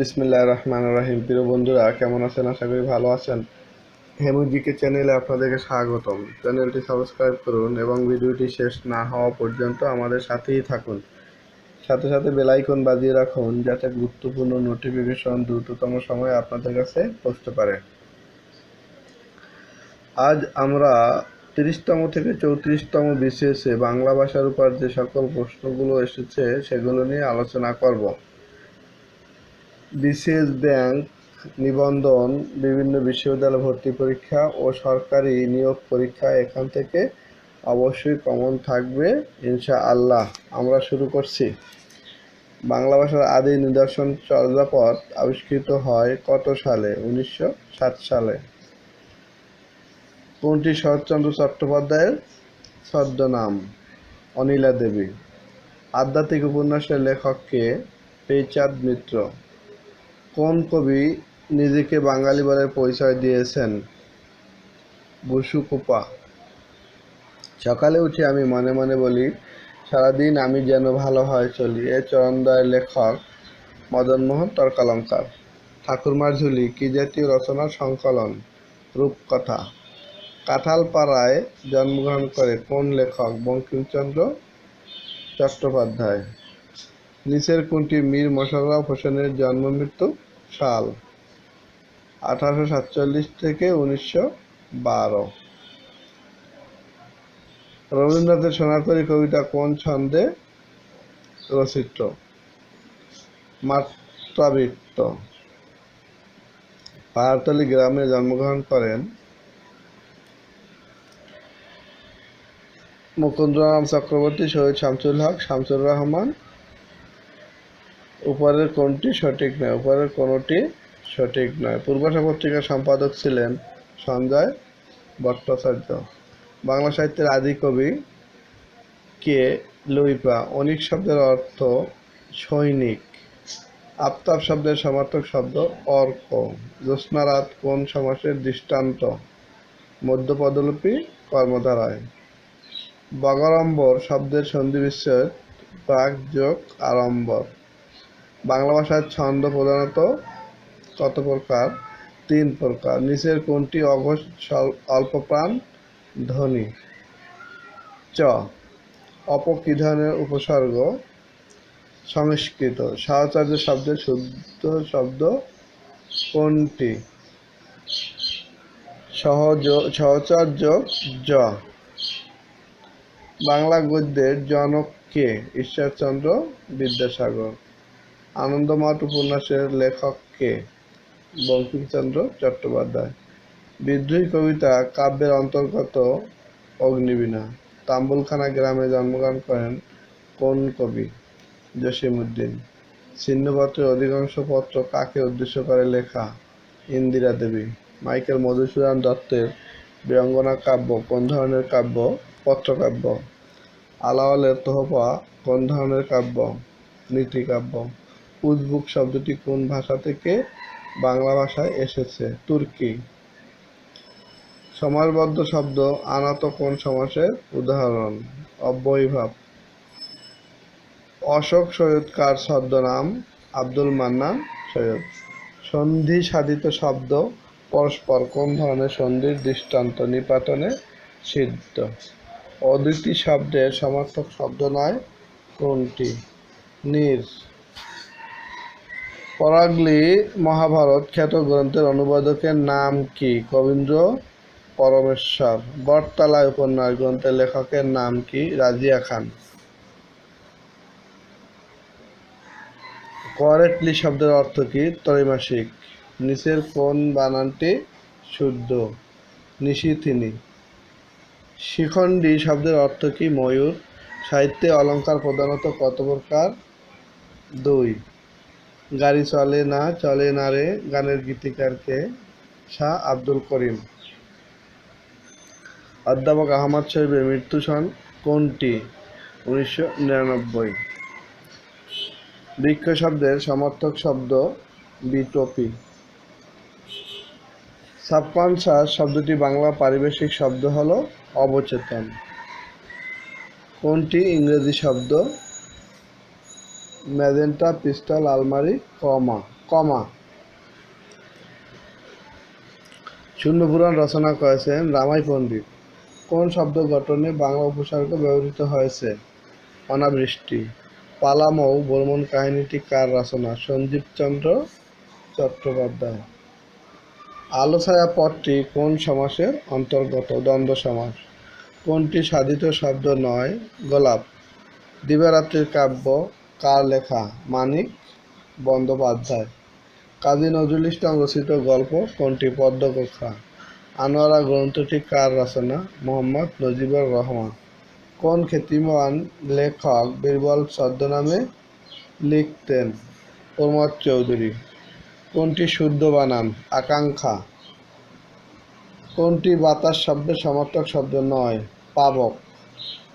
বিসমিল্লাহ রহমান রাহিম প্রিয় বন্ধুরা, কেমন আছেন? আশা করি ভালো আছেন। হেমুজিকে চ্যানেলে আপনাদেরকে স্বাগতম। চ্যানেলটি সাবস্ক্রাইব করুন এবং ভিডিওটি শেষ না হওয়া পর্যন্ত আমাদের সাথেই থাকুন। সাথে সাথে বেলাইকন বাজিয়ে রাখুন, যাতে গুরুত্বপূর্ণ নোটিফিকেশন দ্রুততম সময়ে আপনাদের কাছে পৌঁছতে পারে। আজ আমরা তিরিশতম থেকে চৌত্রিশতম বিসিএসে বাংলা ভাষার উপর যে সকল প্রশ্নগুলো এসেছে, সেগুলো নিয়ে আলোচনা করব। বিসিএস ব্যাংক, নিবন্ধন, বিভিন্ন বিশ্ববিদ্যালয় ভর্তি পরীক্ষা ও সরকারি নিয়োগ পরীক্ষা এখান থেকে অবশ্যই কমন থাকবে ইনশা আল্লাহ আমরা শুরু করছি। বাংলা ভাষার আদি নিদর্শন চর্যাপদ আবিষ্কৃত হয় কত সালে? উনিশশো সাত সালে। কোনটি শরৎচন্দ্র চট্টোপাধ্যায়ের ছদ্মনাম? অনিলা দেবী। আধ্যাত্মিক উপন্যাসের লেখককে পেচাঁদ মিত্র। কোন কবি নিজেকে বাঙালি বলে পরিচয় দিয়েছেন। বসু কোপা। সকালে উঠে আমি মনে মনে বলি, সারাদিন আমি যেন ভালো হয় চলি। এ চরণদয়ের লেখক মদনমোহন তর্কালঙ্কার। ঠাকুরমার ঝুলি, কি জাতীয় রচনার সংকলন? রূপকথা। কাঁঠালপাড়ায় জন্মগ্রহণ করে কোন লেখক? বঙ্কিমচন্দ্র চট্টোপাধ্যায়। নিচের কোনটি? মীর মোশাররফ হোসেনের জন্ম মৃত্যু সাল। আঠারোশো সাতচল্লিশ থেকে উনিশশো বারো। রবীন্দ্রনাথের সোনাতরী কবিতা কোন ছন্দে রচিত? মাত্রাবৃত্ত। পাহাড়তলি গ্রামে জন্মগ্রহণ করেন মুকুন্দরাম চক্রবর্তী, শহীদ শামসুল হক, শামসুর রহমান উপরের কোনটি সঠিক নয়? উপরের কোনোটি সঠিক নয়? পূর্বাশা পত্রিকার সম্পাদক ছিলেন সঞ্জয় ভট্টাচার্য। বাংলা সাহিত্যের আদি কবি কে লুইপা। অনিক শব্দের অর্থ সৈনিক। আফতাব শব্দের সমার্থক শব্দ অর্ক। জ্যোৎস্নারাত কোন সমাসের দৃষ্টান্ত? মধ্যপদলিপি, কর্মধারায়। বগরম্বর শব্দের সন্ধিবিচ্ছেদ বাক যোগ আড়ম্বর। বাংলা ভাষার ছন্দ প্রধানত কত প্রকার তিন প্রকার নিচের কোনটি অঘোষ অল্পপ্রাণ ধ্বনি চ অপকি ধরনের উপসর্গ, সংস্কৃত। সাহচার্য শব্দের শুদ্ধ শব্দ কোনটি? সহজ, সহচার্য জ। বাংলা গদ্যের জনক কে? ঈশ্বরচন্দ্র বিদ্যাসাগর। আনন্দমঠ উপন্যাসের লেখক কে? বঙ্কিমচন্দ্র চট্টোপাধ্যায়। বিদ্রোহী কবিতা কাব্যের অন্তর্গত অগ্নিবীণা। তাম্বুলখানা গ্রামে জন্মগ্রহণ করেন কোন কবি? জসিমউদ্দিন। ছিন্নপত্রের অধিকাংশ পত্র কাকে উদ্দেশ্য করে লেখা? ইন্দিরা দেবী। মাইকেল মধুসূদন দত্তের বীরঙ্গনা কাব্য কোন ধরনের কাব্য? পত্রকাব্য। আলাওয়ালের তোহফা কোন ধরনের কাব্য? নীতিকাব্য। উজবুক শব্দটি কোন ভাষা থেকে বাংলা ভাষায় এসেছে? তুর্কি। সমাসবদ্ধ শব্দ আনাত কোন সমাসের উদাহরণ? অব্যয়ীভাব। অশোক সৈয়দ কার ছদ্মনাম আব্দুল মান্নান সৈয়দ। সন্ধি সাধিত শব্দ পরস্পর কোন ধরনের সন্ধির দৃষ্টান্ত নিপাতনে সিদ্ধ? অদ্বিতি শব্দের সমার্থক শব্দ নয়, কোনটি? নির। পরাগলি মহাভারত খ্যাত গ্রন্থের অনুবাদকের নাম কি? কবীন্দ্র পরমেশ্বর। বটতলায় উপন্যাস গ্রন্থের লেখকের নাম কি? রাজিয়া খান। করেটলি শব্দের অর্থ কি? ত্রৈমাসিক। নিচের কোন বানানটি শুদ্ধ? নিশিথিনী শিখণ্ডী শব্দের অর্থ কি? ময়ূর। সাহিত্যে অলঙ্কার প্রধানত কত প্রকার? দুই। গাড়ি চলে না চলে না রে গানের গীতিকারকে, শাহ আব্দুল করিম। অধ্যাপক আহমদ শহীদের মৃত্যু সন কোনটি? উনিশশো নিরানব্বই। বৃক্ষ শব্দের সমর্থক শব্দ বিটপি। সাবকনসাস শব্দটি বাংলা পারিবেশিক শব্দ হল অবচেতন। কোনটি ইংরেজি শব্দ? ম্যাজেন্টা পিস্টল আলমারি, কমা কমা। পুরাণ রচনা করেছেন রামাই পণ্ডিত। কোন শব্দ গঠনে বাংলা উপসর্গ ব্যবহৃত হয়েছে? অনাবৃষ্টি। পালামৌ ভ্রমণ কাহিনীটি কার রচনা? সঞ্জীব চন্দ্র চট্টোপাধ্যায়। আলো ছায়া পদটি কোন সমাসের অন্তর্গত? দ্বন্দ্ব সমাস। কোনটি সাধিত শব্দ নয়? গোলাপ। দিবারাত্রির কাব্য কার লেখা? মানিক বন্দ্যোপাধ্যায়। কাজী নজরুল ইসলাম রচিত গল্প কোনটি? পদ্মকক্ষা আনোয়ারা গ্রন্থটি কার রচনা? মোহাম্মদ নজিবুর রহমান। কোন খ্যাতিমান লেখক বীরবল ছদ্মনামে লিখতেন? প্রমোদ চৌধুরী। কোনটি শুদ্ধ বানান আকাঙ্ক্ষা। কোনটি বাতাস শব্দের সমর্থক শব্দ নয়? পাবক।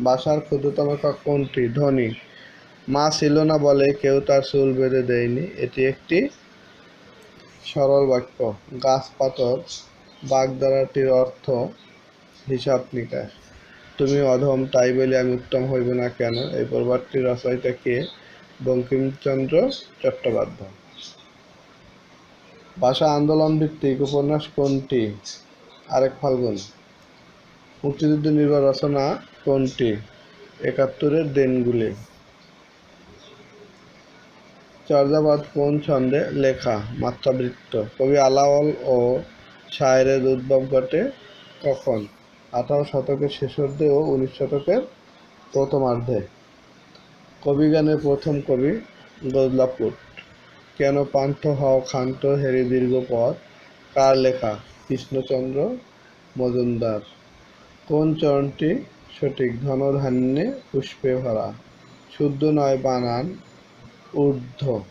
বাসার ক্ষুদ্রতম কোনটি? ধ্বনি। মা ছিল না বলে কেউ তার চুল বেঁধে দেয়নি। এটি একটি সরল বাক্য। গাছ পাথর বাগধারাটির অর্থ হিসাব নিকাশ। তুমি অধম, তাই বলে আমি উত্তম হইব না কেন? এই প্রবাদটি রচয়িতা কে? বঙ্কিমচন্দ্র চট্টোপাধ্যায়। ভাষা আন্দোলন ভিত্তিক উপন্যাস কোনটি? আরেক ফাল্গুন। মুক্তিযুদ্ধ নির্ভর রচনা কোনটি? একাত্তরের দিনগুলি। চর্যাবাদ কোন ছন্দে লেখা? মাত্রাবৃত্ত। কবি আলাওল ও শায়েরের উদ্ভব ঘটে কখন? আঠারো শতকের শেষার্ধে ও উনিশ শতকের প্রথমার্ধে। কবিগানের প্রথম কবি গজলাপুট কেন পান্থ হও ক্ষান্ত হেরি দীর্ঘ পথ? কার লেখা? কৃষ্ণচন্দ্র মজুমদার। কোন চরণটি সঠিক? ধনধান্যে পুষ্পে ভরা। শুদ্ধ নয় বানান ঊর্ধ্ব।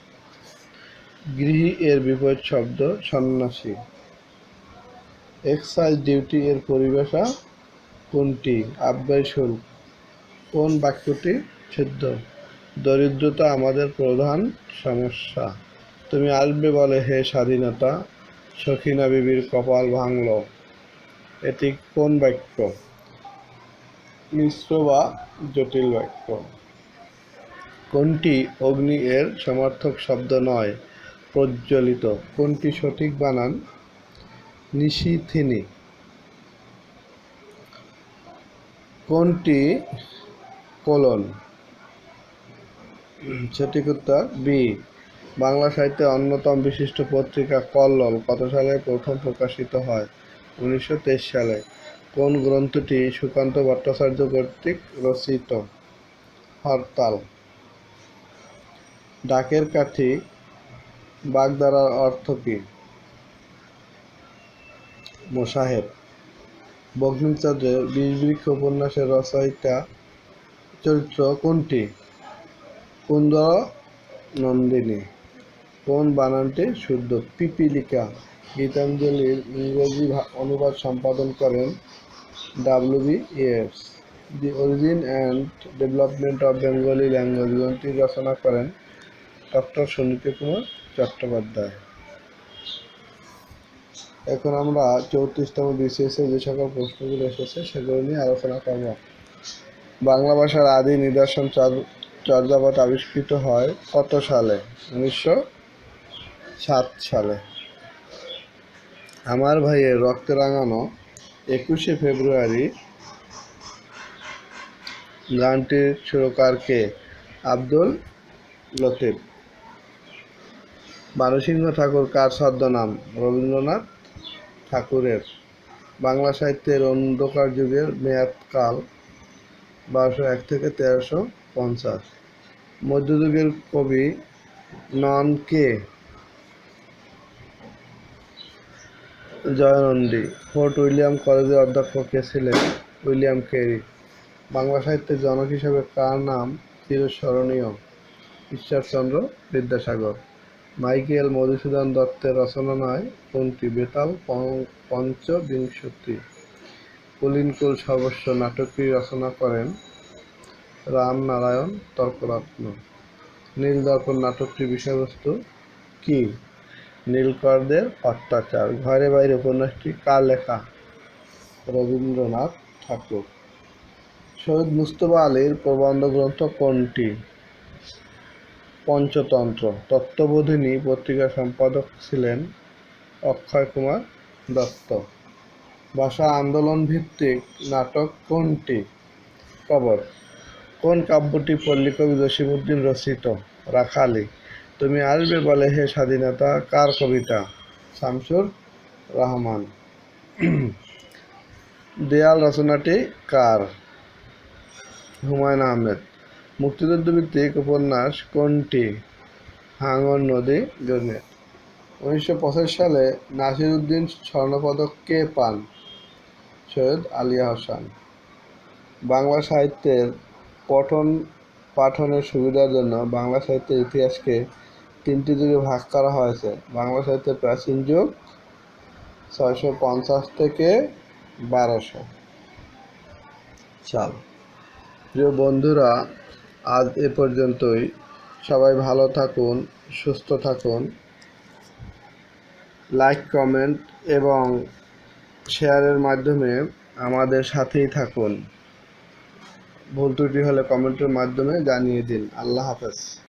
গৃহী এর বিপরীত শব্দ সন্ন্যাসী। এক্সাইজ ডিউটি এর পরিভাষা কোনটি? আবগারি শুল্ক কোন বাক্যটি? সিদ্ধ দরিদ্রতা আমাদের প্রধান সমস্যা। তুমি আসবে বলে হে স্বাধীনতা, সখিনা বিবির কপাল ভাঙল। এটি কোন বাক্য? মিশ্র বা জটিল বাক্য। কোনটি অগ্নি এর সমর্থক শব্দ নয়? প্রজ্বলিত। কোনটি সঠিক বানান? নিশিথিনী। কোনটি কোলন? সঠিক উত্তর বি। বাংলা সাহিত্যের অন্যতম বিশিষ্ট পত্রিকা কল্লোল কত সালে প্রথম প্রকাশিত হয়? উনিশশো তেইশ সালে। কোন গ্রন্থটি সুকান্ত ভট্টাচার্য কর্তৃক রচিত? হরতাল। ডাকের কাঠি বাগদারার অর্থ কী? মোসাহেব বঙ্কিমচন্দ্রের বিষবৃক্ষ উপন্যাসের রচয়িতা, চরিত্র কোনটি? কুন্দর নন্দিনী কোন বানানটি শুদ্ধ? পিপিলিকা, গীতাঞ্জলির ইংরেজি অনুবাদ সম্পাদন করেন W B Yeats. The origin and development of Bengali language গ্রন্থটি রচনা করেন ডক্টর সুনীতি কুমার চট্টোপাধ্যায়। এখন আমরা চৌত্রিশতম বিসিএসে যে সকল প্রশ্নগুলো এসেছে, সেগুলো নিয়ে আলোচনা করব। বাংলা ভাষার আদি নিদর্শন চর- চর্যাপদ আবিষ্কৃত হয় কত সালে? উনিশশো সাত সালে। আমার ভাইয়ের রক্তে রাঙানো একুশে ফেব্রুয়ারি গানটির সুরকার কে? আব্দুল লতিফ। বানুসিংহ ঠাকুর কার ছদ্মনাম রবীন্দ্রনাথ ঠাকুরের। বাংলা সাহিত্যের অন্ধকার যুগের মেয়াদকাল বারোশো এক থেকে তেরোশো পঞ্চাশ। মধ্যযুগের কবি নন কে জয়নন্দী। ফোর্ট উইলিয়াম কলেজের অধ্যক্ষ কে ছিলেন? William Carey. বাংলা সাহিত্যের জনক হিসেবে কার নাম চিরস্মরণীয়? ঈশ্বরচন্দ্র বিদ্যাসাগর। মাইকেল মধুসূদন দত্তের রচনা নয় কোনটি? বেতাল পঞ্চবিংশতি কুলিনকুল সর্বস্ব নাটকটি রচনা করেন রামনারায়ণ তর্করত্ন। নীলদর্পণ নাটকটির বিষয়বস্তু কি? নীলকরদের অত্যাচার। ঘরে বাইরে উপন্যাসটি কার লেখা? রবীন্দ্রনাথ ঠাকুর। শহীদ মুস্তফা আলীর প্রবন্ধ গ্রন্থ কোনটি? পঞ্চতন্ত্র। তত্ত্ববোধিনী পত্রিকার সম্পাদক ছিলেন অক্ষয় কুমার দত্ত। ভাষা আন্দোলন ভিত্তিক নাটক কোনটি? কবর কোন কাব্যটি পল্লীকবি জসিমউদ্দিন রচিত? রাখালি। তুমি আসবে বলে হে স্বাধীনতা, কার কবিতা? শামসুর রহমান। দেয়াল রচনাটি কার? হুমায়ুন আহমেদ। মুক্তিযুদ্ধ ভিত্তিক উপন্যাস কোনটি? হাঙ্গর নদী জন্মে উনিশশো সালে নাসির উদ্দিন স্বর্ণপদক কে পান? সৈয়দ আলিয়া হাসান। বাংলা সাহিত্যের পঠন পাঠনের সুবিধার জন্য বাংলা সাহিত্যের ইতিহাসকে তিনটি যুগে ভাগ করা হয়েছে। বাংলা সাহিত্যের প্রাচীন যুগ ছয়শো পঞ্চাশ থেকে বারোশো। সাল প্রিয় বন্ধুরা আজ এ পর্যন্তই। সবাই ভালো থাকুন, সুস্থ থাকুন। লাইক কমেন্ট এবং শেয়ারের মাধ্যমে আমাদের সাথেই থাকুন। ভুল ত্রুটি হলে কমেন্টের মাধ্যমে জানিয়ে দিন। আল্লাহ হাফেজ।